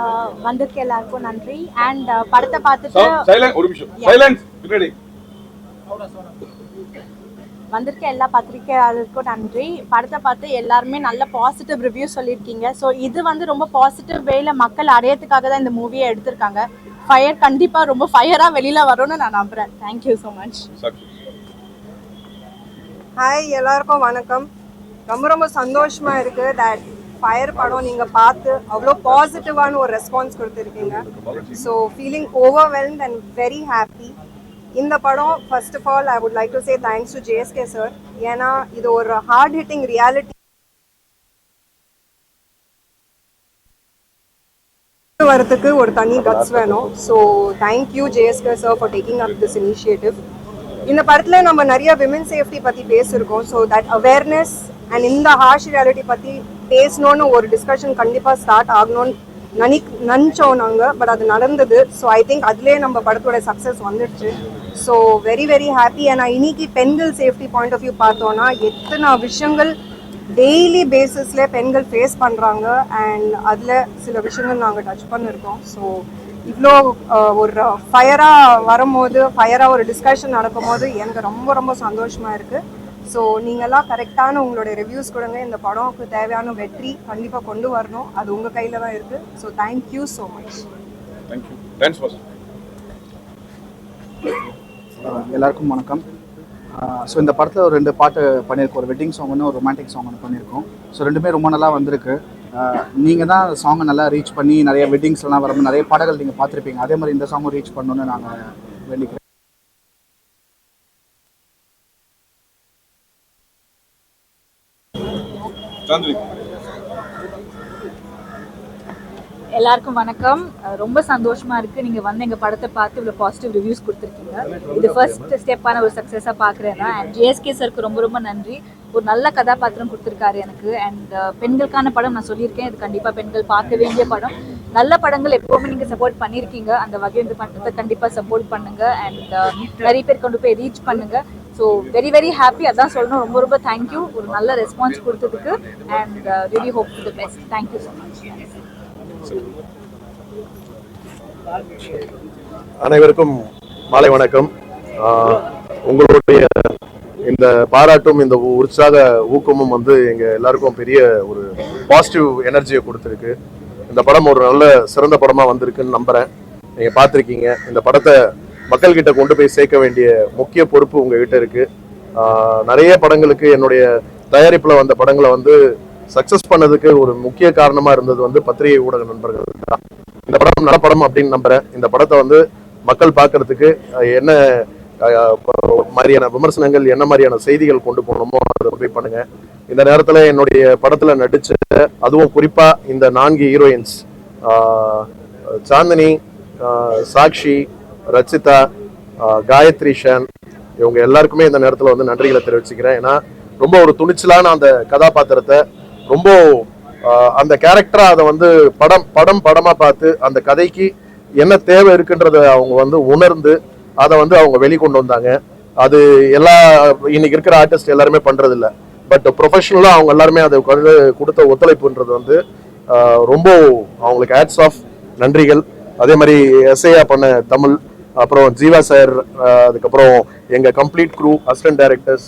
ஆஹ் வந்திருக்க எல்லாருக்கும் நன்றி. அண்ட் படத்தை பார்த்துட்டு வந்திருக்க எல்லா பத்திரிகையாளருக்கும் நன்றி. படத்தை பார்த்து எல்லாருமே நல்ல பாசிட்டிவ் ரிவ்யூ சொல்லியிருக்கீங்க. ஸோ இது வந்து ரொம்ப பாசிட்டிவ் வேல மக்கள் அடையறதுக்காக தான் இந்த மூவியை எடுத்திருக்காங்க. ஃபயர் கண்டிப்பாக ரொம்ப ஃபயராக வெளியில் வரும்னு நான் நம்புகிறேன் தேங்க்யூ ஸோ மச் ஹாய் எல்லாருக்கும் வணக்கம். ரொம்ப ரொம்ப சந்தோஷமா இருக்கு. தட் ஃபயர் படம் நீங்க பார்த்து அவ்வளோ பாசிட்டிவான ஒரு ரெஸ்பான்ஸ் கொடுத்துருக்கீங்க. So feeling overwhelmed and very happy இந்த படம் first of all I would like to say thanks to JSK sir ஏன்னா இது ஒரு ஹார்ட் ஹிட்டிங் ரியாலிட்டி வரத்துக்கு ஒரு தனி கட்ஸ் வேணும். So thank you JSK sir for taking up this initiative இந்த படத்தில் நம்ம நிறைய விமன் சேஃப்டி பற்றி பேசியிருக்கோம். ஸோ தட் அவேர்னஸ் அண்ட் இந்த ஹார்ஷ் ரியாலிட்டி பற்றி பேசணும்னு ஒரு டிஸ்கஷன் கண்டிப்பாக ஸ்டார்ட் ஆகணும்னு நினை நினச்சோம் நாங்கள் பட் அது நடந்தது. ஸோ ஐ திங்க் அதுலேயே நம்ம படத்தோட சக்ஸஸ் வந்துடுச்சு. ஸோ வெரி வெரி ஹாப்பி ஏன்னா இன்னைக்கு பெண்கள் சேஃப்டி பாயிண்ட் ஆஃப் வியூ பார்த்தோன்னா எத்தனை விஷயங்கள் டெய்லி பேசிஸ்ல பெண்கள் ஃபேஸ் பண்ணுறாங்க அண்ட் அதில் சில விஷயங்கள் நாங்கள் டச் பண்ணியிருக்கோம் ஸோ இவ்வளோ ஒரு ஃபயராக வரும்போது ஃபயராக ஒரு டிஸ்கஷன் நடக்கும்போது எனக்கு ரொம்ப ரொம்ப சந்தோஷமாக இருக்குது ஸோ நீங்கள்லாம் கரெக்டான உங்களோட ரிவ்யூஸ் கொடுங்க. இந்த படம்க்கு தேவையான வெற்றி கண்டிப்பாக கொண்டு வரணும். அது உங்கள் கையில் தான் இருக்குது so thank you so much thank you master ah எல்லாருக்கும் வணக்கம். ஸோ இந்த படத்தில் ஒரு ரெண்டு பாட்டு பண்ணியிருக்கோம். ஒரு வெட்டிங் சாங் ஒன்று ஒரு ரொமான்டிக் சாங் ஒன்று பண்ணியிருக்கோம். ஸோ ரெண்டுமே ரொம்ப நல்லா வந்திருக்கு. நீங்கள் தான் சாங்கை நல்லா ரீச் பண்ணி நிறைய வெட்டிங்ஸ்லாம் வரும்போது நிறைய பாடல்கள் நீங்கள் பார்த்துருப்பீங்க. அதே மாதிரி இந்த சாங்கும் ரீச் பண்ணணும்னு நாங்கள் வேண்டிக்கிறோம். எல்லாருக்கும் வணக்கம். ரொம்ப சந்தோஷமா இருக்கு. நீங்க வந்து எங்க படத்தை பார்த்து இவ்வளவு பாசிட்டிவ் ரிவ்யூஸ் கொடுத்துருக்கீங்க. இது ஃபர்ஸ்ட் ஸ்டெப்பான ஒரு சக்சஸா பாக்குறேன் அண்ட் ஜிஎஸ்கே சருக்கு ரொம்ப ரொம்ப நன்றி. ஒரு நல்ல கதாபாத்திரம் கொடுத்துருக்காரு எனக்கு. அண்ட் பெண்களுக்கான படம் நான் சொல்லியிருக்கேன். இது கண்டிப்பா பெண்கள் பார்க்க வேண்டிய படம். நல்ல படங்கள் எப்பவுமே நீங்க சப்போர்ட் பண்ணியிருக்கீங்க. அந்த வகை இந்த படத்தை கண்டிப்பா சப்போர்ட் பண்ணுங்க. அண்ட் நிறைய பேர் கொண்டு போய் ரீச் பண்ணுங்க. ஸோ வெரி வெரி ஹாப்பி அதான் சொல்லணும். ரொம்ப ரொம்ப தேங்க்யூ ஒரு நல்ல ரெஸ்பான்ஸ் கொடுத்ததுக்கு. And very hope to the best thank you so much அனைவருக்கும் மாலை வணக்கம். உங்களுடைய இந்த பாராட்டும் இந்த உற்சாக ஊக்கமும் வந்து எங்க எல்லாருக்கும் பெரிய ஒரு பாசிட்டிவ் எனர்ஜியை கொடுத்துருக்கு. இந்த படம் ஒரு நல்ல சிறந்த படமா வந்திருக்குன்னு நம்புறேன். நீங்க பார்த்துருக்கீங்க. இந்த படத்தை மக்கள்கிட்ட கொண்டு போய் சேர்க்க வேண்டிய முக்கிய பொறுப்பு உங்ககிட்ட இருக்கு. நிறைய படங்களுக்கு என்னுடைய தயாரிப்புல வந்த படங்களை வந்து சக்சஸ் பண்ணதுக்கு ஒரு முக்கிய காரணமா இருந்தது வந்து பத்திரிகை ஊடக நண்பர்கள் தான். இந்த படம் நல்ல படம் அப்படின்னு நம்புறேன். இந்த படத்தை வந்து மக்கள் பார்க்கறதுக்கு என்ன மாதிரியான விமர்சனங்கள் என்ன மாதிரியான செய்திகள் கொண்டு போகணுமோ அதை போய் பண்ணுங்க. இந்த நேரத்துல என்னுடைய படத்துல நடிச்ச அதுவும் குறிப்பா இந்த நான்கு ஹீரோயின்ஸ் சாந்தினி சாக்ஷி ரச்சிதா காயத்ரி ஷன் இவங்க எல்லாருக்குமே இந்த நேரத்தில் வந்து நன்றிகளை தெரிவிச்சுக்கிறேன். ஏன்னா ரொம்ப ஒரு துணிச்சலான அந்த கதாபாத்திரத்தை ரொம்ப அந்த கேரக்டராக அதை வந்து படம் படம் படமாக பார்த்து அந்த கதைக்கு என்ன தேவை இருக்குன்றத அவங்க வந்து உணர்ந்து அதை வந்து அவங்க வெளிக்கொண்டு வந்தாங்க. அது எல்லா இன்னைக்கு இருக்கிற ஆர்டிஸ்ட் எல்லாருமே பண்ணுறதில்ல இல்ல பட் ப்ரொஃபஷனலாக அவங்க எல்லாருமே அதை வந்து கொடுத்த ஒத்துழைப்புன்றது வந்து ரொம்ப அவங்களுக்கு ஆட்ஸ் ஆஃப் நன்றிகள். அதே மாதிரி எஸ்ஐயா பண்ண தமிழ் அப்புறம் ஜீவா சார் அதுக்கப்புறம் எங்க கம்ப்ளீட் க்ரூ அசிஸ்டன்ட் டைரக்டர்ஸ்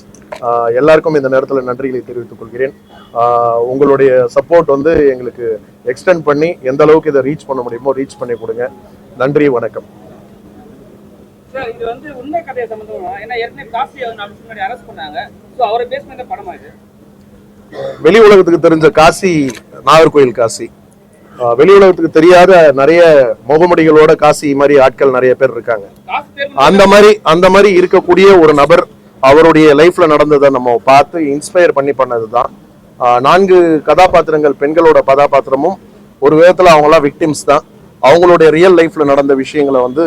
எல்லாருக்கும் இந்த நேரத்தில் நன்றிகளை தெரிவித்துக் கொள்கிறேன். உங்களுடைய சப்போர்ட் வந்து எங்களுக்கு எக்ஸ்டெண்ட் பண்ணி எந்த அளவுக்கு இதை ரீச் பண்ண முடியுமோ ரீச் பண்ணி கொடுங்க. நன்றி வணக்கம். சார் இது வந்து உண்மை கதையை சம்பந்தமா? ஏன்னா ஏற்கனவே காசி நாலு வருஷம் முன்னாடி அரெஸ்ட் பண்ணாங்க. ஸோ அவரை பேஸ் பண்ண படமா இது வெளி உலகத்துக்கு தெரிஞ்ச காசி நாகர்கோயில் காசி. ஆஹ் வெளி உலகத்துக்கு தெரியாத நிறைய முகமுடிகளோட காசி மாதிரி ஆட்கள் நிறைய பேர் இருக்காங்க. அந்த மாதிரி அந்த மாதிரி இருக்கக்கூடிய ஒரு நபர் அவருடைய லைஃப்ல நடந்ததை நம்ம பார்த்து இன்ஸ்பயர் பண்ணி பண்ணதுதான். ஆஹ் நான்கு கதாபாத்திரங்கள் பெண்களோட கதாபாத்திரமும் ஒரு விதத்துல அவங்களாம் விக்டிம்ஸ் தான். அவங்களுடைய ரியல் லைஃப்ல நடந்த விஷயங்களை வந்து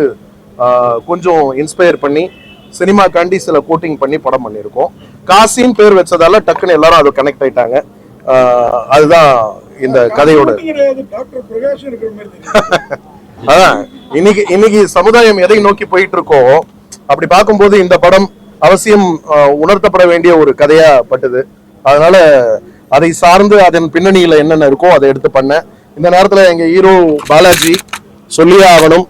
கொஞ்சம் இன்ஸ்பயர் பண்ணி சினிமாக்காண்டி சில கோட்டிங் பண்ணி படம் பண்ணியிருக்கோம். காசின்னு பேர் வச்சதால டக்குன்னு எல்லாரும் அது கனெக்ட் ஆயிட்டாங்க. அதுதான் இந்த கதையோட. அதான் இன்னைக்கு இன்னைக்கு சமுதாயம் எதை நோக்கி போயிட்டு இருக்கோ அப்படி பார்க்கும்போது இந்த படம் அவசியம் உணர்த்தப்பட வேண்டிய ஒரு கதையா பட்டது அதனால அதை சார்ந்து அதன் பின்னணியில என்னென்ன இருக்கோ அதை எடுத்து பண்ணேன் இந்த நேரத்துல எங்க ஹீரோ பாலாஜி சொல்லியே ஆகணும்.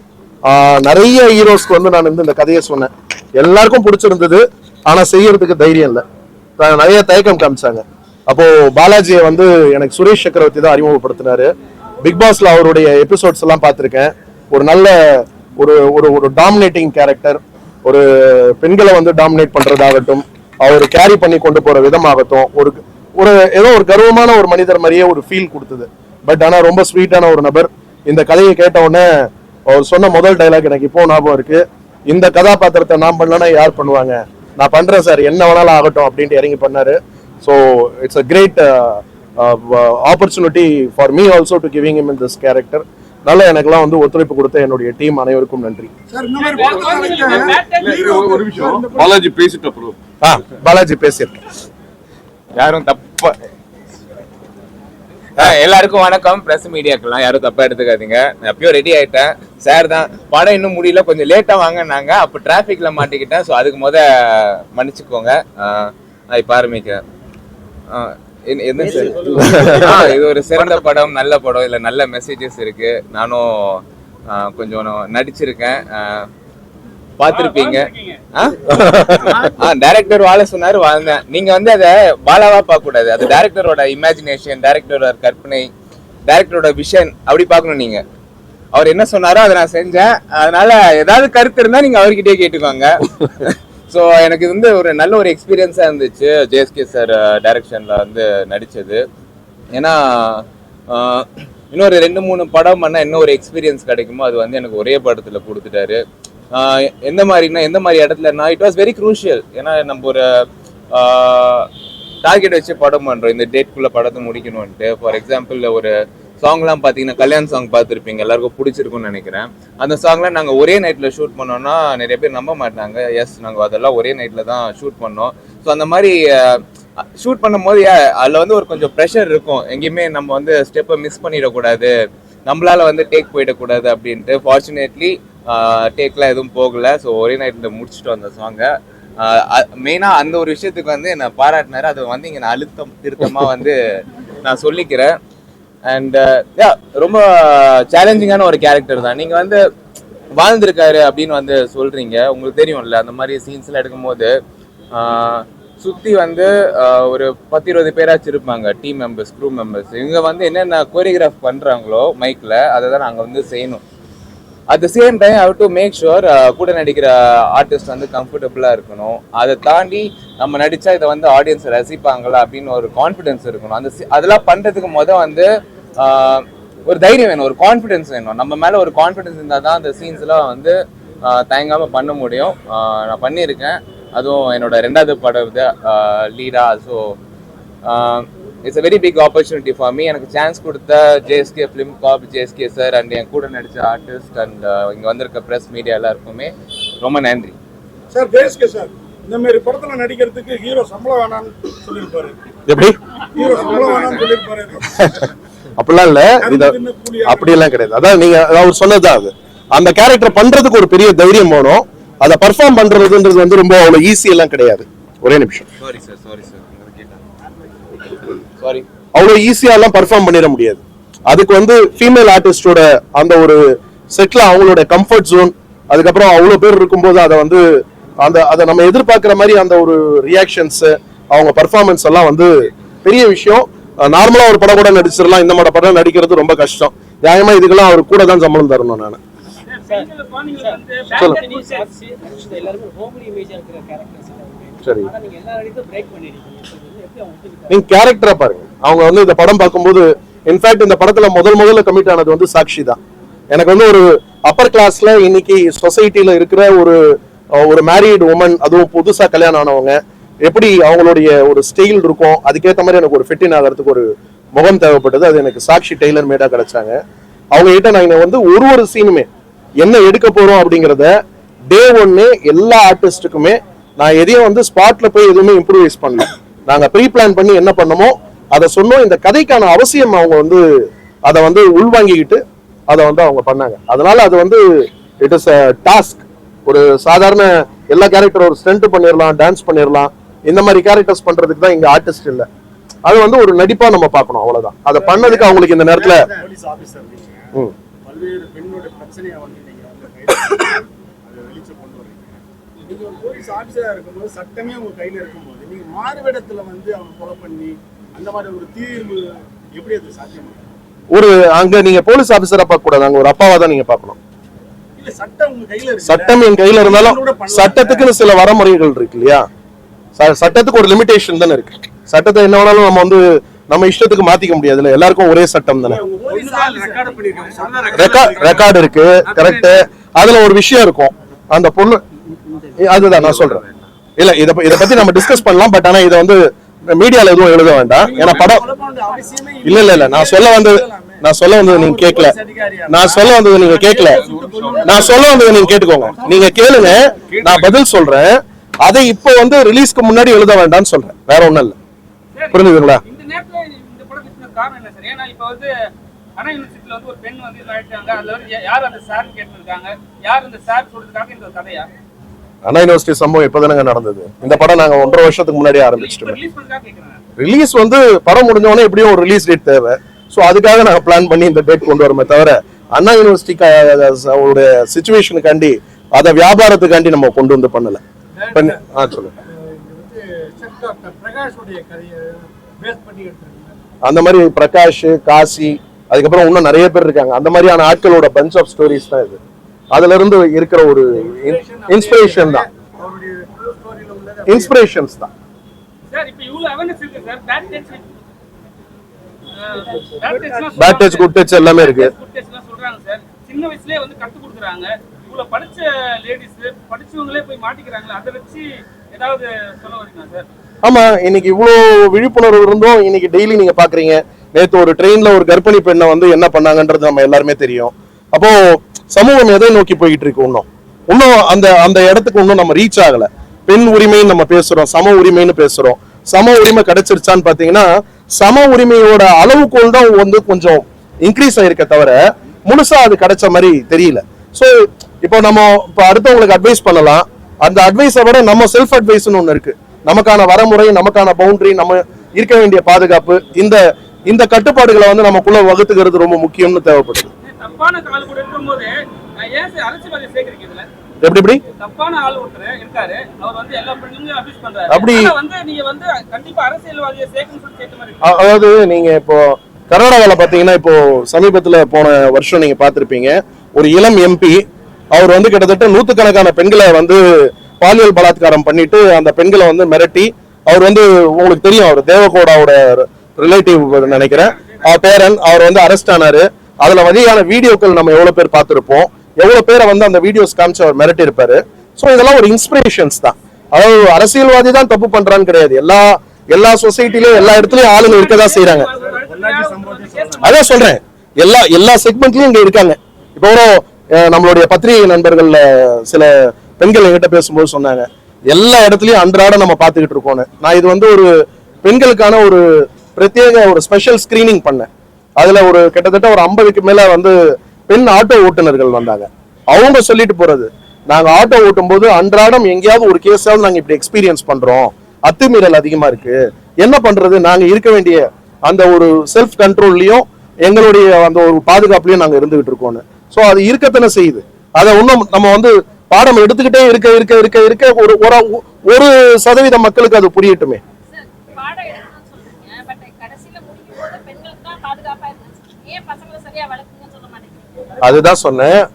நிறைய ஹீரோஸ்க்கு வந்து நான் வந்து இந்த கதையை சொன்னேன். எல்லாருக்கும் பிடிச்சிருந்தது ஆனா செய்யறதுக்கு தைரியம் இல்லை. நிறைய தயக்கம் காமிச்சாங்க. அப்போ பாலாஜியை வந்து எனக்கு சுரேஷ் சக்கரவர்த்தி தான் அறிமுகப்படுத்தினாரு. பிக் பாஸ்ல அவருடைய எபிசோட்ஸ் எல்லாம் பார்த்துருக்கேன். ஒரு நல்ல ஒரு ஒரு ஒரு டாமினேட்டிங் கேரக்டர் ஒரு பெண்களை வந்து டாமினேட் பண்றதாகட்டும் அவர் கேரி பண்ணி கொண்டு போற விதமாகட்டும் ஒரு ஒரு ஏதோ ஒரு கர்வமான ஒரு மனிதர் மாதிரியே ஒரு ஃபீல் கொடுத்தது. பட் ஆனால் ரொம்ப ஸ்வீட்டான ஒரு நபர். இந்த கதையை கேட்ட உடனே அவர் சொன்ன முதல் டைலாக் எனக்கு இப்போ ஞாபகம் இருக்கு. இந்த கதாபாத்திரத்தை நான் பண்ணலன்னா யார் பண்ணுவாங்க? நான் பண்றேன் சார். என்ன வேணாலும் ஆகட்டும் அப்படின்ட்டு இறங்கி பண்ணாரு. So it's a great opportunity for me also to giving him in this character நல்ல எனக்கெல்லாம் வந்து ஒத்துழைப்பு கொடுத்த என்னுடைய டீம் அனைவருக்கும் நன்றி. ஒரு- நிமிஷம் பாலாஜி பேசிட்டு ஆ பாலாஜி பேசியிருக்கேன் யாரும் தப்பா ஆ, எல்லாருக்கும் வணக்கம். பிரஸ் மீடியாக்கெல்லாம் யாரும் தப்பா எடுத்துக்காதீங்க. நான் எப்பயோ ரெடி ஆயிட்டேன். சார் தான். படம் இன்னும் முடியல. கொஞ்சம் லேட்டா வாங்கினாங்க. அப்போ டிராஃபிக்ல மாட்டிக்கிட்டேன். ஸோ அதுக்கு முத மன்னிச்சுக்கோங்க. இப்போ ஆரம்பிக்கிறேன். என்ன- இது ஒரு சிறந்த படம் நல்ல படம் இதுல நல்ல மெசேஜஸ் இருக்கு. நானும் கொஞ்சம் நடிச்சிருக்கேன். ஆ, பார்த்திருப்பீங்க. டைரக்டர் வாழ சொன்னாரு வாழ்ந்தேன். நீங்க வந்து அதை வாழாவா பார்க்க கூடாது அது டைரக்டரோட இமேஜினேஷன் டைரக்டரோட கற்பனை டைரக்டரோட விஷன் அப்படி பார்க்கணும் நீங்க. அவர் என்ன சொன்னாரோ அதை நான் செஞ்சேன். அதனால ஏதாவது கருத்து இருந்தா நீங்க அவர்கிட்டயே கேட்டுக்கோங்க. ஸோ எனக்கு இது வந்து ஒரு நல்ல ஒரு எக்ஸ்பீரியன்ஸாக இருந்துச்சு. ஜேஎஸ்கே சார் டைரக்ஷனில் வந்து நடித்தது ஏன்னா uh, இன்னொரு ரெண்டு மூணு படம் பண்ணால் இன்னும் ஒரு எக்ஸ்பீரியன்ஸ் கிடைக்குமோ அது வந்து எனக்கு ஒரே படத்தில் கொடுத்துட்டாரு. Uh, எந்த மாதிரினா எந்த மாதிரி இடத்துலனா இட் வாஸ் வெரி க்ரூஷியல் ஏன்னா நம்ம ஒரு uh, டார்கெட் வச்சு படம் பண்ணுறோம் இந்த டேட்குள்ளே படத்தை முடிக்கணும்ன்ட்டு. ஃபார் எக்ஸாம்பிள் ஒரு சாங்லாம் பார்த்தீங்கன்னா கல்யாண் சாங் பார்த்துருப்பீங்க எல்லாருக்கும் பிடிச்சிருக்கும்னு நினைக்கிறேன். அந்த சாங்லாம் நாங்கள் ஒரே நைட்டில் ஷூட் பண்ணோம்னா நிறைய பேர் நம்ப மாட்டாங்க. எஸ் நாங்கள் அதெல்லாம் ஒரே நைட்டில் தான் ஷூட் பண்ணோம். ஸோ அந்த மாதிரி ஷூட் பண்ணும்போது அதில் வந்து ஒரு கொஞ்சம் ப்ரெஷர் இருக்கும். எங்கேயுமே நம்ம வந்து ஸ்டெப்பை மிஸ் பண்ணிடக்கூடாது. நம்மளால வந்து டேக் போயிடக்கூடாது அப்படின்ட்டு ஃபார்ச்சுனேட்லி டேக்லாம் எதுவும் போகலை. ஸோ ஒரே நைட்டில் முடிச்சுட்டோம் அந்த சாங்கை மெயினாக அந்த ஒரு விஷயத்துக்கு வந்து என்னை பாராட்டினாரு. அது வந்து இங்கே நான் அழுத்தம் திருத்தமாக வந்து நான் சொல்லிக்கிறேன். அண்ட் யா uh, ரொம்ப சேலஞ்சிங்கான ஒரு கேரக்டர் தான். நீங்கள் வந்து வாழ்ந்திருக்காரு அப்படின்னு வந்து சொல்கிறீங்க உங்களுக்கு தெரியும்ல அந்த மாதிரி சீன்ஸ்லாம் எடுக்கும்போது சுற்றி வந்து ஒரு பத்து இருபது பேராச்சும் இருப்பாங்க டீம் மெம்பர்ஸ் க்ரூ மெம்பர்ஸ் இவங்க வந்து என்னென்ன கோரியோகிராஃப் பண்ணுறாங்களோ மைக்கில் அதை தான் நாங்கள் வந்து செய்யணும். At the same time how to make sure கூட நடிக்கிற ஆர்டிஸ்ட் வந்து கம்ஃபர்டபுளாக இருக்கணும். அதை தாண்டி நம்ம நடித்தா இதை வந்து ஆடியன்ஸ் ரசிப்பாங்களா அப்படின்னு ஒரு கான்ஃபிடென்ஸ் இருக்கணும். அந்த அதெல்லாம் பண்ணுறதுக்கு மொதல் வந்து ஒரு தைரியம் வேணும் ஒரு கான்ஃபிடன்ஸ் வேணும். நம்ம மேல ஒரு கான்ஃபிடன்ஸ் இருந்தால் தான் அந்த சீன்ஸ்லாம் வந்து ஆஹ், தயங்காம பண்ண முடியும். நான் பண்ணியிருக்கேன். அதுவும் என்னோட ரெண்டாவது படம் இது லீடா so it's a very big opportunity for me எனக்கு சான்ஸ் கொடுத்த JSK film corp JSK sir and என் கூட நடிச்ச ஆர்டிஸ்ட் அண்ட் இங்கே வந்திருக்க ப்ரெஸ் மீடியா எல்லாருக்குமே ரொம்ப நன்றி. சார் தேஸ்கே சார் இந்த மாதிரி படத்துல நடிக்கிறதுக்கு ஹீரோ சம்பளம் வேணாம்னு சொல்லியிருப்பாரு. எப்படி? ஹீரோ சம்பளம் வேணாம்னு சொல்லியிருப்பாரு. அப்படிலாம் இல்ல. இத அப்படியெல்லாம் கிடையாது. அதான் நீங்க அவர் சொன்னதுதான் அது. அந்த கேரக்டர் பண்றதுக்கு ஒரு பெரிய தைரியம் வேணும். அதை பர்ஃபார்ம் பண்றதுன்றது வந்து ரொம்ப அவ்வளவு ஈஸி எல்லாம் கிடையாது. ஒரே நிமிஷம். Sorry sir sorry sir sorry அவ்வளவு ஈஸியா எல்லாம் பர்ஃபார்ம் பண்ணிட முடியாது. அதுக்கு வந்து ஃபீமேல் ஆர்டிஸ்டோட அந்த ஒரு செட்ல அவங்களோட கம்ஃபர்ட் ஜோன் அதுக்கப்புறம் அவ்வளவு பேர் இருக்கும்போது அதை வந்து அந்த அதை நம்ம எதிர்பார்க்கிற மாதிரி அந்த ஒரு ரியாக்ஷன்ஸ் அவங்க பர்ஃபார்மன்ஸ் எல்லாம் வந்து பெரிய விஷயம். நார்மலா ஒரு படம் கூட நடிச்சிடலாம். இந்த மாதிரி படம் நடிக்கிறது ரொம்ப கஷ்டம். நியாயமா இதுக்கெல்லாம் அவர் கூட தான் சம்பளம் தரணும் நான். சரி. நீங்க கேரக்டரா பாருங்க. அவங்க வந்து இந்த படம் பார்க்கும்போது இன்ஃபேக்ட் இந்த படத்துல முதல் முதல்ல கமிட் ஆனது வந்து சாக்ஷி தான். எனக்கு வந்து ஒரு அப்பர் கிளாஸ்ல இன்னைக்கு சொசைட்டில இருக்கிற ஒரு ஒரு மேரீடு உமன் அதுவும் புதுசா கல்யாணம் ஆனவங்க. எப்படி அவங்களுடைய ஒரு ஸ்டைல் இருக்கும் அதுக்கேற்ற மாதிரி எனக்கு ஒரு ஃபிட்டின் ஆகிறதுக்கு ஒரு முகம் தேவைப்பட்டது. அது எனக்கு சாக்ஷி டெய்லர் மேடாக கிடைச்சாங்க. அவங்க கிட்ட நாங்கள் வந்து ஒரு ஒரு சீனுமே என்ன எடுக்க போகிறோம் அப்படிங்கிறத டே ஒன்று எல்லா ஆர்டிஸ்ட்டுக்குமே நான் எதையும் வந்து ஸ்பாட்ல போய் எதுவுமே இம்ப்ரூவைஸ் பண்ணல. நாங்கள் ப்ரீ பிளான் பண்ணி என்ன பண்ணமோ அதை சொன்னோம். இந்த கதைக்கான அவசியம் அவங்க வந்து அதை வந்து உள்வாங்கிக்கிட்டு அதை வந்து அவங்க பண்ணாங்க. அதனால அது வந்து இட் இஸ் அ டாஸ்க் ஒரு சாதாரண எல்லா கேரக்டர் ஒரு ஸ்டண்ட் பண்ணிடலாம் டான்ஸ் பண்ணிடலாம் இந்த மாதிரி கேரக்டர்ஸ் பண்றதுக்கு தான் இங்க ஆர்டிஸ்ட் இல்லை. அது வந்து ஒரு நடிப்பா நம்ம பார்க்கணும் அவ்வளவுதான். அதை பண்ணதுக்கு அவங்களுக்கு இந்த நேரத்துல போலீஸ் ஆபீசர் நீங்க ஒரு போலீஸ் ஆபீசரா இருக்கும்போது சட்டமே உங்க கையில இருக்கும்போது நீங்க மாறுவேடத்துல வந்து அவங்க கொலை பண்ணி அந்த மாதிரி ஒரு தீர்வு எப்படி அது சாத்தியமா? ஒரு அங்க நீங்க போலீஸ் ஆபீசரா பார்க்க கூடாது. அங்க ஒரு அப்பாவா தான் நீங்க பார்க்கணும். இல்ல சட்டம் உங்க கையில இருக்கு சட்டம் என் கையில இருந்தாலும் சட்டத்துக்குன்னு சில வரமுறைகள் இருக்கு இல்லையா? சட்டத்துக்கு ஒரு லிமிடேஷன் தானே இருக்கு. சட்டத்தை என்ன வேணாலும் நம்ம வந்து நம்ம இஷ்டத்துக்கு மாத்திக்க முடியாதுல்ல. எல்லாருக்கும் ஒரே சட்டம் தானே. ரெக்கார்ட் ரெக்கார்டு இருக்கு கரெக்ட் அதுல ஒரு விஷயம் இருக்கும். அந்த பொண்ணு ஏ, அதுதான் நான் சொல்றேன். இல்ல இத இத பத்தி நம்ம டிஸ்கஸ் பண்ணலாம். பட் ஆனா இத வந்து மீடியால எதுவும் எழுத வேண்டாம். ஏன்னா படம் இல்ல இல்ல இல்ல. நான் சொல்ல வந்தது நான் சொல்ல வந்தது நீங்க கேட்கல நான் சொல்ல வந்தது நீங்க கேட்கல நான் சொல்ல வந்தது நீங்க கேட்டுக்கோங்க. நீங்க கேளுங்க. நான் பதில் சொல்றேன். அதை இப்போ வந்து ரிலீஸ்க்கு முன்னாடி எழுத வேண்டாம்னு சொல்றேன். வேற ஒண்ணும் இல்ல. புரிஞ்சுதுங்களா? அண்ணா யூனிவர்சிட்டி சம்பவம் இப்பதானங்க நடந்தது. இந்த படம் நாங்க ஒன்றரை வருஷத்துக்கு முன்னாடி ஆரம்பிச்சிட்டோம். ரிலீஸ் வந்து படம் முடிஞ்ச உடனே எப்படியும் ஒரு ரிலீஸ் டேட் தேவை. ஸோ அதுக்காக நாங்கள் பிளான் பண்ணி இந்த டேட் கொண்டு வரமே தவிர அண்ணா யூனிவர்சிட்டி அவருடைய சுச்சுவேஷனுக்காண்டி அதை வியாபாரத்துக்காண்டி நம்ம கொண்டு வந்து பண்ணல. பண்ணி ஆ அந்த மாதிரி பிரகாஷ் காசி அதுக்கப்புறம் இன்னும் நிறைய பேர் இருக்காங்க. அந்த மாதிரியான ஆட்களோட பஞ்ச் ஆஃப் ஸ்டோரிஸ் தான் இது. அதுல இருந்து இருக்கிற ஒரு இன்ஸ்பிரேஷன் தான். இன்ஸ்பிரேஷன்ஸ் தான். சார் இப்ப இவ்வளவு அவேர்னஸ் இருக்கு sir. Bad touch good touch எல்லாமே இருக்கு. சின்ன வயசுலயே வந்து கத்து கொடுக்குறாங்க. இவ்வளவு படிச்ச லேடிஸ் படிச்சவங்களே போய் மாட்டிக்கிறாங்களே அதை வச்சு ஏதாவது சொல்ல வரீங்களா சார்? ஆமா இன்னைக்கு இவ்வளோ விழிப்புணர்வு இருந்தும் இன்னைக்கு டெய்லி நீங்க பாக்குறீங்க. நேத்து ஒரு ட்ரெயின்ல ஒரு கர்ப்பிணி பெண்ணை வந்து என்ன பண்ணாங்கன்றது நம்ம எல்லாருமே தெரியும். அப்போ சமூகம் எதை நோக்கி போயிட்டு இருக்கு இன்னும்? இன்னும் அந்த அந்த இடத்துக்கு இன்னும் நம்ம ரீச் ஆகல. பெண் உரிமைன்னு நம்ம பேசுறோம் சம உரிமைன்னு பேசுறோம். சம உரிமை கிடைச்சிருச்சான்னு பாத்தீங்கன்னா சம உரிமையோட அளவுகோல் தான் வந்து கொஞ்சம் இன்க்ரீஸ் ஆயிருக்க தவிர முழுசா அது கிடைச்ச மாதிரி தெரியல. ஸோ இப்போ நம்ம இப்போ அடுத்தவங்களுக்கு அட்வைஸ் பண்ணலாம். அந்த அட்வைஸை விட நம்ம செல்ஃப் அட்வைஸ்னு ஒன்று இருக்கு. நமக்கான வரமுறை நமக்கான பவுண்டரி நம்ம இருக்க வேண்டிய பாதுகாப்பு இந்த இந்த கட்டுப்பாடுகளை வந்து நமக்குள்ள வகுத்துக்கிறது ரொம்ப முக்கியம்னு தேவைப்படுது. எப்படி எப்படி? தப்பான ஆள் ஒருத்தர் இருக்காரு. அவர் வந்து எல்லா பெண்களும் அபியூஸ் பண்றாரு. அப்படி- ஆனா வந்து நீங்க வந்து கண்டிப்பா அரசியல்வாதியை சேர்க்கணும்னு சொல்லி சேர்த்த மாதிரி அ- அதாவது நீங்க இப்போ கர்நாடகாவில் பார்த்தீங்கன்னா இப்போ சமீபத்தில் போன வருஷம் நீங்க பார்த்திருப்பீங்க ஒரு இளம் எம்பி அவர் வந்து கிட்டத்தட்ட நூற்றுக்கணக்கான பெண்களை வந்து பாலியல் பலாத்காரம் பண்ணிட்டு அந்த பெண்களை வந்து மிரட்டி அவர் வந்து உங்களுக்கு தெரியும் அவர் தேவகோடாவோட ரிலேட்டிவ் நினைக்கிறேன். அவர் பேரன் அவர் வந்து அரெஸ்ட் ஆனாரு. அதுல வகையான வீடியோக்கள் நம்ம எவ்வளவு பேர் பார்த்திருப்போம். எவ்வளவு பேரை வந்து அந்த வீடியோஸ் காமிச்சு அவர் மிரட்டி இருப்பாரு ஸோ இதெல்லாம் ஒரு இன்ஸ்பிரேஷன்ஸ் தான். அதாவது அரசியல்வாதி தான் தப்பு பண்றான்னு கிடையாது. எல்லா எல்லா சொசைட்டிலயும் எல்லா இடத்துலயும் ஆளுங்க இருக்கதான் செய்யறாங்க அதான் சொல்றேன். எல்லா எல்லா செக்மெண்ட்லயும் இங்க இருக்காங்க. இப்போ ஒரு நம்மளுடைய பத்திரிகை நண்பர்கள்ல சில பெண்கள் என்கிட்ட பேசும்போது சொன்னாங்க எல்லா இடத்துலையும் அன்றாட நம்ம பார்த்துக்கிட்டு இருக்கோம்னு. நான் இது வந்து ஒரு பெண்களுக்கான ஒரு பிரத்யேக ஒரு ஸ்பெஷல் ஸ்கிரீனிங் பண்ணேன். அதுல ஒரு கிட்டத்தட்ட ஒரு ஐம்பதுக்கு மேல வந்து பெண் ஆட்டோ ஓட்டுநர்கள் வந்தாங்க. அவங்க சொல்லிட்டு போறது நாங்க ஆட்டோ ஓட்டும் போது அன்றாடம் எங்கேயாவது ஒரு கேஸாவது நாங்க இப்படி எக்ஸ்பீரியன்ஸ் பண்றோம். அத்துமீறல் அதிகமா இருக்கு. என்ன பண்றது? நாங்க இருக்க வேண்டிய அந்த ஒரு செல்ஃப் கண்ட்ரோல்லையும் எங்களுடைய அந்த ஒரு பாதுகாப்புலையும் நாங்க இருந்துகிட்டு இருக்கோம்னு. சோ அது இருக்கத்தானே செய்யுது. அதை இன்னும் நம்ம வந்து பாடம் எடுத்துக்கிட்டே இருக்க இருக்க இருக்க இருக்க ஒரு ஒரு- சதவீத மக்களுக்கு அது புரியட்டுமே. போது அதுதான் சொன்னேன்.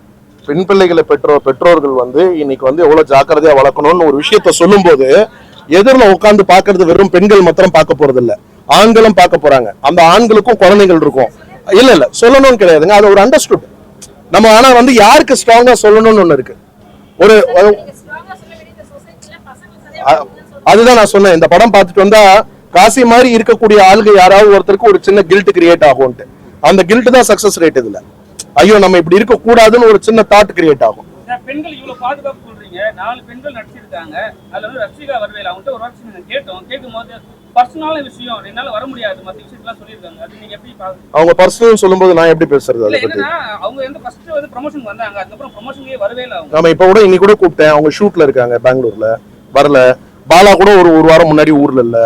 பெண் பிள்ளைகளை பெற்றோர் பெற்றோர்கள் வந்து இன்னைக்கு வந்து எவ்வளவு ஜாக்கிரதையா வளர்க்கணும்னு ஒரு விஷயத்த சொல்லும்போது எதிரில் உட்கார்ந்து பார்க்கிறது வெறும் பெண்கள் மாத்திரம் பார்க்க போறது இல்ல ஆண்களும் பார்க்க போறாங்க. அந்த ஆண்களுக்கும் குழந்தைகள் இருக்கும். இல்ல இல்ல சொல்லணும்னு கிடையாதுங்க. அது ஒரு அண்டர்ஸ்டுட் நம்ம ஆனா வந்து யாருக்கு ஸ்ட்ராங்கா சொல்லணும்னு ஒண்ணு இருக்கு? ஒரு ஒரு- நீங்க ஸ்ட்ராங்கா சொல்ல வேண்டிய சொசைட்டில பசங்களை சரியா அ- வளர்க்குங்கன்னு சொல்றீங்க. அதுதான் நான் சொன்னேன். இந்த படம் பார்த்துட்டு வந்தா காசி மாதிரி இருக்கக்கூடிய ஆளுங்க யாராவது ஒருத்தருக்கு ஒரு சின்ன கில்ட் கிரியேட் ஆகும்ட்டு அந்த கில்ட் தான் சக்சஸ் ரேட் இதுல. ஐயோ நம்ம இப்படி இருக்க கூடாதுன்னு ஒரு சின்ன தாட் கிரியேட் ஆகும். பெண்கள் இவ்வளவு பாதுகாப்பு சொல்றீங்க நாலு பெண்கள் நடிச்சிருக்காங்க. அதுல வந்து ரசிகா வரவேல அவங்கள்ட்ட ஒரு நாங்க கேட்டோம். கேட்கும் போது பர்சனலான விஷயம் என்னால வர முடியாது. மத்த விஷயத்தெல்லாம் சொல்லியிருக்காங்க. அது நீங்க எப்படி பாக்குறீங்க அவங்க பர்சனல் சொல்லும்போது நான் எப்படி பேசுறது அதை பத்தி? அவங்க வந்து ஃபர்ஸ்ட் வந்து ப்ரமோஷன் வந்தாங்க. அதுக்கப்புறம் ப்ரமோஷன்லயே வரவே இல்லை அவங்க. நம்ம இப்ப கூட இன்னைக்கு கூட கூப்பிட்டேன். அவங்க ஷூட்ல இருக்காங்க பெங்களூர்ல. வரல. பாலா கூட ஒரு ஒரு வாரம் முன்னாடி ஊர்ல இல்ல.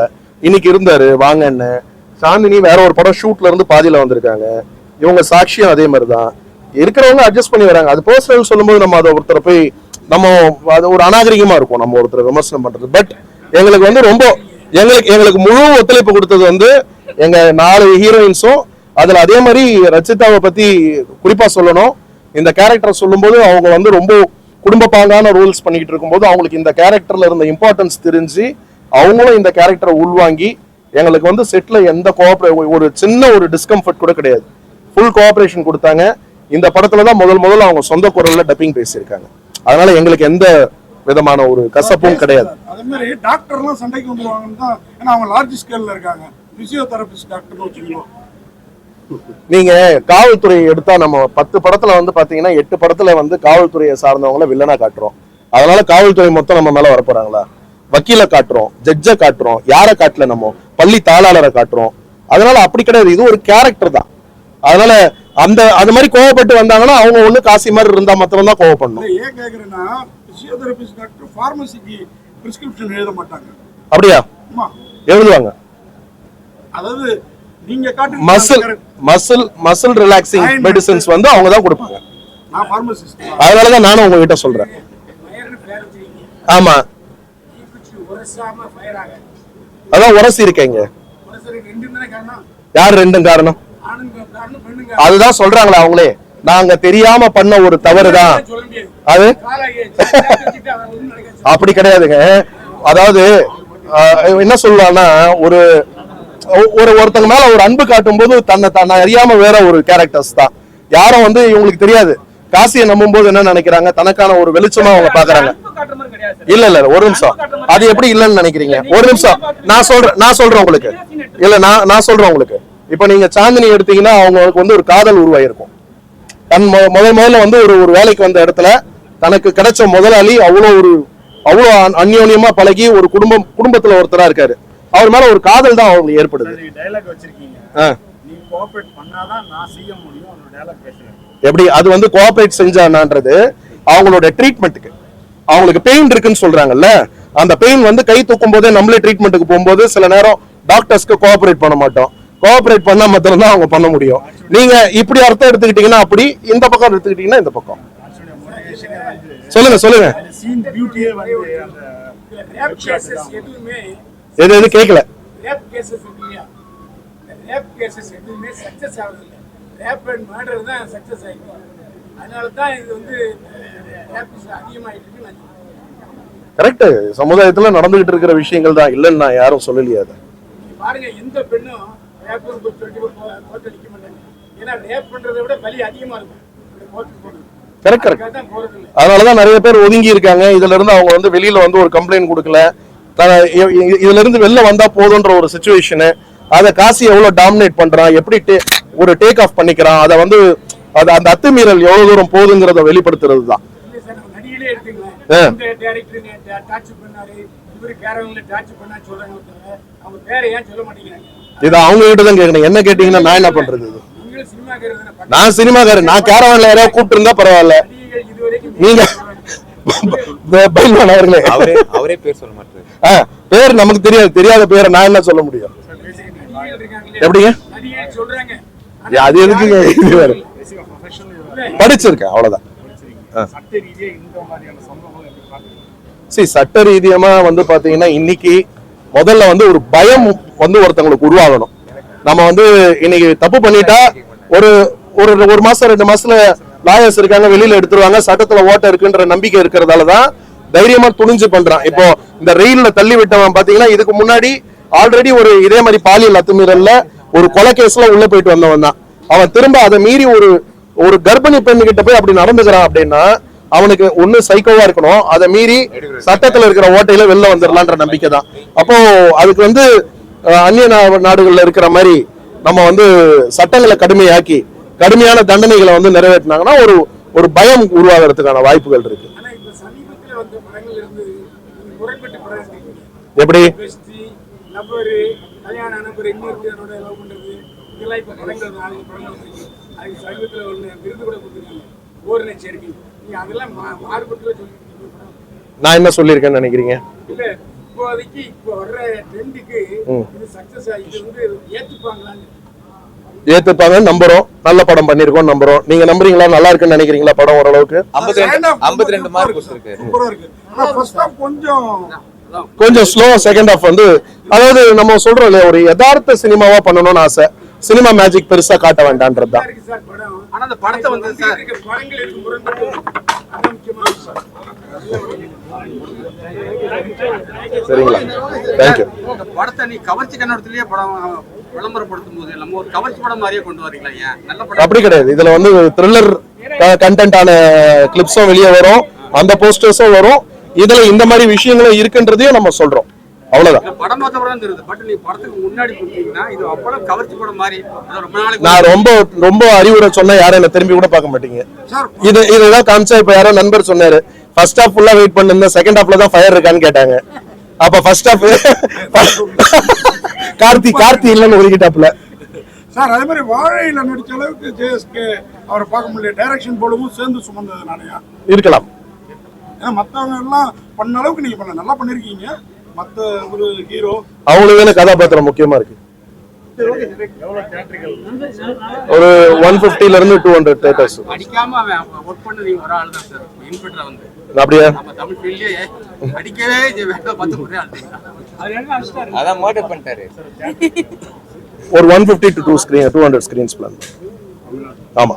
இன்னைக்கு இருந்தாரு. வாங்கன்னு சாந்தினி வேற ஒரு படம் ஷூட்ல இருந்து பாதியில வந்திருக்காங்க. இவங்க சாட்சியம் அதே மாதிரி தான் இருக்கிறவங்க அட்ஜஸ்ட் பண்ணி வராங்க. அது பர்சனல் சொல்லும்போது நம்ம அதை ஒருத்தரை போய் நம்ம அது ஒரு அநாகரிகமா இருக்கும். நம்ம ஒருத்தரை விமர்சனம் பண்றது. பட் எங்களுக்கு வந்து ரொம்ப எங்களுக்கு எங்களுக்கு முழு ஒத்துழைப்பு கொடுத்தது வந்து எங்க நாலு ஹீரோயின்ஸும் அதுல அதே மாதிரி ரச்சிதாவை பத்தி குறிப்பா சொல்லணும். இந்த கேரக்டர் சொல்லும்போது அவங்க வந்து ரொம்ப குடும்ப பாங்கான ரூல்ஸ் பண்ணிக்கிட்டு இருக்கும்போது அவங்களுக்கு இந்த கேரக்டர்ல இருந்த இம்பார்ட்டன்ஸ் தெரிஞ்சு அவங்களும் இந்த கேரக்டரை உள்வாங்கி எங்களுக்கு வந்து செட்ல எந்த கோஆப்ரே ஒரு சின்ன ஒரு டிஸ்கம்ஃபர்ட் கூட கிடையாது. ஃபுல் கோஆப்ரேஷன் கொடுத்தாங்க. இந்த படத்துல தான் முதல் முதல்ல அவங்க சொந்த குரல்ல டப்பிங் பேசியிருக்காங்க. அதனால எங்களுக்கு எந்த விதமான ஒரு கசப்பும் கிடையாது. அதே மாதிரி டாக்டர்லாம் சண்டைக்கு வந்துருவாங்கன்னு தான் ஏன்னா அவங்க லார்ஜ் ஸ்கேல்ல இருக்காங்க. பிசியோதெரபிஸ்ட் டாக்டர்னு வச்சுக்கோங்க. நீங்க காவல்துறை எடுத்தா நம்ம பத்து படத்துல வந்து பாத்தீங்கன்னா எட்டு படத்துல வந்து காவல்துறையை சார்ந்தவங்கள வில்லனா காட்டுறோம். அதனால காவல்துறை மொத்தம் நம்ம மேல வரப்போறாங்களா? வக்கீல காட்டுறோம் ஜட்ஜை காட்டுறோம் யாரை காட்டல நம்ம? பள்ளி தாளாளரை காட்டுறோம். அதனால அப்படி கிடையாது. இது ஒரு கேரக்டர் தான். அதனால அந்த அது மாதிரி கோவப்பட்டு வந்தாங்கன்னா அவங்க ஒண்ணு காசி மாதிரி இருந்தா மாத்திரம் தான் கோவப்படணும் ஏன் கேட்குறேன்னா பிசியோதெரபிஸ்ட் டாக்டர் ஃபார்மசிக்கு பிரிஸ்கிரிப்ஷன் எழுத மாட்டாங்க. அப்படியா? எழுதுவாங்க. அதாவது நீங்க காட்டு muscle muscle muscle relaxing medicines வந்து அவங்க தான் கொடுப்பாங்க. நான் ஃபார்மசிஸ்ட் அதனாலதான் நானும் உங்ககிட்ட சொல்றேன். ஆமா. அதான் உரசி இருக்கீங்க. தானே யார் ரெண்டும் காரணம்? அதுதான் சொல்றாங்களே அவங்களே. நாங்க தெரியாம பண்ண ஒரு சொல்ல முடியாது அது? அப்படி கிடையாதுங்க. அதாவது என்ன சொல்லலாம்னா ஒரு ஒரு ஒருத்தங்க மேல ஒரு அன்பு காட்டும் போது தன்னை தன்னை அறியாம வேற ஒரு கேரக்டர்ஸ் தான். யாரும் வந்து இவங்களுக்கு தெரியாது. காசியை நம்பும் போது என்ன நினைக்கிறாங்க? தனக்கான ஒரு வெளிச்சமா அவங்க பாக்குறாங்க இல்ல இல்ல ஒரு நிமிஷம். அது எப்படி இல்லைன்னு நினைக்கிறீங்க? ஒரு நிமிஷம். நான் சொல்றேன் நான் சொல்றேன் உங்களுக்கு. இல்ல நான் நான் சொல்றேன் உங்களுக்கு. இப்ப நீங்க சாந்தினி எடுத்தீங்கன்னா அவங்களுக்கு வந்து ஒரு காதல் உருவாயிருக்கும். தன் முதல் முதல்ல வந்து ஒரு ஒரு வேலைக்கு வந்த இடத்துல தனக்கு கிடைச்ச முதலாளி அவ்வளோ ஒரு அவ்வளோ அந்யோன்யமா பழகி ஒரு குடும்பம் குடும்பத்துல ஒருத்தரா இருக்காரு. அவர் மேல ஒரு காதல் தான் அவங்களுக்கு ஏற்படுது. எப்படி? அது வந்து கோஆபரேட் செஞ்சானான்றது அவங்களோட ட்ரீட்மெண்ட்டுக்கு அவங்களுக்கு பெயின் இருக்குன்னு சொல்றாங்கல்ல அந்த பெயின் வந்து கை தூக்கும் போதே நம்மளே ட்ரீட்மெண்ட்டுக்கு போகும்போது சில நேரம் டாக்டர்ஸ்க்கு கோஆபரேட் பண்ண மாட்டோம். கோஆபரேட் பண்ணா மாத்திரம் தான் அவங்க பண்ண முடியும். நீங்க இப்படி அர்த்தம் எடுத்துக்கிட்டீங்கன்னா அப்படி இந்த பக்கம் எடுத்துக்கிட்டீங்கன்னா இந்த பக்கம். சொல்லுங்க சொல்லுங்க. சீன் பியூட்டியே வந்து அந்த ரேப் கேசஸ் எதுவுமே எது எது கேட்கல ரேப் கேசஸ் இல்லையா ரேப் கேசஸ் எதுவுமே சக்சஸ் ஆகுது ரேப் அண்ட் மர்டர் தான் சக்சஸ் ஆகிடும் அதனால தான் இது வந்து ரேப் அதிகமாகிட்டு இருக்கு. கரெக்ட் சமுதாயத்துல நடந்துகிட்டு இருக்கிற விஷயங்கள் தான் இல்லைன்னு நான் யாரும் சொல்லலையே அதை. பாருங்க எந்த பெண்ணும் ரேப் சொல்லி கோர்ட் அடிக்க மாட்டாங்க. ஏன்னா ரேப் பண்றதை விட பலி அதிகமா இருக்கும். கோர்ட்டுக்கு போனது கரெக்ட் கரெக்ட் தான் அதனாலதான் நிறைய பேர் ஒதுங்கி இருக்காங்க. இதுல இருந்து அவங்க வந்து வெளியில வந்து ஒரு கம்ப்ளைண்ட் கொடுக்கல. இதுல இருந்து வெளில வந்தா போதுன்ற ஒரு சுச்சுவேஷனு அதை காசி எவ்வளவு டாமினேட் பண்றான்? எப்படி டே- ஒரு டேக் ஆஃப் பண்ணிக்கிறான்? அதை வந்து அது அந்த அத்துமீறல் எவ்வளவு தூரம் போகுதுங்கிறத வெளிப்படுத்துறது தான் ஆ. இது அவங்க கிட்ட தான் கேட்கணும். என்ன கேட்டீங்கன்னா நான் என்ன பண்றது? நான் சினிமாக்காரன். நான் கேரவன்ல யாராவது கூப்பிட்டு இருந்தா பரவாயில்ல. நீங்க பைல்வான் அவர்களே. அவரே அவரே பேர் சொல்ல மாட்டாரு. ஆ, பேர் நமக்கு தெரியாது. தெரியாத பேரை நான் என்ன சொல்ல முடியும்? எப்படிங்க? அது எதுக்குங்க? இது வேற. படிச்சிருக்கேன் அவ்வளவுதான். சட்ட ரீதியா இந்த மாதிரியான சம்பவங்கள் எப்படி பாக்குறீங்க சரி சட்ட ரீதியமா வந்து பாத்தீங்கன்னா இன்னைக்கு முதல்ல வந்து ஒரு பயம் வந்து ஒருத்தங்களுக்கு உருவாகணும். நம்ம வந்து இன்னைக்கு தப்பு பண்ணிட்டா ஒரு ஒரு ஒரு மாசம் ரெண்டு மாசத்துல லாயர்ஸ் இருக்காங்க வெளியில எடுத்துருவாங்க சட்டத்துல ஓட்ட இருக்குன்ற நம்பிக்கை இருக்கிறதால தான் தைரியமா துணிஞ்சு பண்றான். இப்போ இந்த ரெயில்ல தள்ளி விட்டவன் பாத்தீங்கன்னா இதுக்கு முன்னாடி ஆல்ரெடி ஒரு இதே மாதிரி பாலியல் அத்துமீறல்ல ஒரு கொலை கேஸ்ல உள்ள போயிட்டு வந்தவன் தான். அவன் திரும்ப அதை மீறி ஒரு ஒரு கர்ப்பிணி பெண்ணு கிட்ட போய் அப்படி நடந்துக்கிறான் அப்படின்னா அவனுக்கு ஒண்ணு சைக்கோவா இருக்கணும். அதை மீறி சட்டத்துல இருக்கிற ஓட்டையில வெளில வந்துடலான்ற நம்பிக்கை தான் அப்போ அதுக்கு வந்து அந்நிய நா- நாடுகள்ல இருக்கிற மாதிரி நம்ம வந்து சட்டங்களை கடுமையாக்கி கடுமையான தண்டனைகளை வந்து நிறைவேற்றினாங்கன்னா ஒரு ஒரு பயம் உருவாகிறதுக்கான வாய்ப்புகள் இருக்கு. எப்படி. நான் என்ன சொல்லியிருக்கேன்னு நினைக்கிறீங்க? இப்போதைக்கு இப்போ வர்ற ட்ரெண்டுக்கு. இது சக்சஸ் இது வந்து ஏத்துப்பாங்களான்னு ஏத்துப்பாங்க நம்புறோம். நல்ல படம் பண்ணிருக்கோம் நம்புறோம். நீங்க நம்புறீங்களா? நல்லா இருக்குன்னு நினைக்கிறீங்களா படம் ஓரளவுக்கு? ஐம்பத்தி ரெண்டு மார்க் கொஞ்சம் கொஞ்சம் ஸ்லோ செகண்ட் ஹாஃப் வந்து அதாவது நம்ம சொல்றோம் இல்லையா ஒரு யதார்த்த சினிமாவா பண்ணணும்னு ஆசை. சினிமா மேஜிக் பெருசா காட்ட வேண்டான்றது தான் சரிங்களா? தேங்க்யூ படத்தை நீ கவர்ச்சி கண்ணோட்டத்திலேயே படம் விளம்பரப்படுத்தும் போது நம்ம ஒரு கவர்ச்சி படம் மாதிரியே கொண்டு வரீங்களா ஏன்? நல்ல படம். அப்படி கிடையாது. இதுல வந்து த்ரில்லர் கண்டென்ட்டான கிளிப்ஸும் வெளியே வரும். அந்த போஸ்டர்ஸும் வரும். இதுல இந்த மாதிரி விஷயங்களும் இருக்குன்றதையும் நம்ம சொல்றோம். அவ்வளவுதான். இந்த படம் பார்த்த படம் தெரியுது. பட் நீ படத்துக்கு முன்னாடி கொடுத்தீங்கன்னா இது அவ்வளவு கவர்ச்சி படம் மாதிரி. அது ரொம்ப நாளைக்கு நான் ரொம்ப ரொம்ப அறிவுரை சொன்னா யாரும் என்ன திரும்பி கூட பார்க்க மாட்டீங்க. சார் இது இதுதான் காமிச்சா இப்ப யாரோ நண்பர் சொன்னாரு. ஃபர்ஸ்ட் ஹாஃப் ஃபுல்லா வெயிட் பண்ணிருந்தேன் செகண்ட் ஹாஃப்ல தான் ஃபயர் இருக்கான்னு கேட்டாங்க. அப்ப ஃபர்ஸ்ட் ஹாஃப் கார்த்தி கார்த்தி இல்லைன்னு ஒதுக்கிட்டாப்ல சார் அதே மாதிரி வாழையில நடிச்ச அளவுக்கு ஜேஎஸ்கே அவரை பார்க்க முடியல. டைரக்ஷன் போடவும் சேர்ந்து சுமந்ததுனாலயா இருக்கலாம். ஏன்னா மத்தவங்க எல்லாம் பண்ண அளவுக்கு நீங்க பண்ண நல்லா பண்ணிருக்கீங்க. அவங்களுக்கு தானே கதாபாத்திரம் முக்கியமா இருக்கு? ஒரு ஒன் ல இருந்து டூ ஹண்ட்ரட் தேட்டர்ஸ் அப்படியா? ஒரே one fifty to two screen two hundred screens plan ஆமா.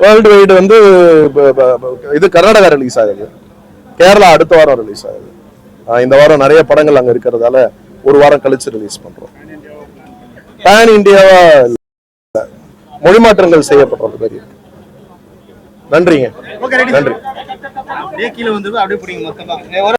வேர்ல்டு வைடு வந்து இது கர்நாடகா ரிலீஸ் ஆகுது. கேரளா அடுத்த வாரம் ரிலீஸ் ஆகுது. இந்த வாரம் நிறைய படங்கள் அங்க இருக்கிறதால ஒரு வாரம் கழிச்சு ரிலீஸ் பண்றோம். பேன் இந்தியாவா இல்ல. மொழி மாற்றங்கள் செய்யப்படுறது இருக்கு. நன்றிங்க. நன்றி.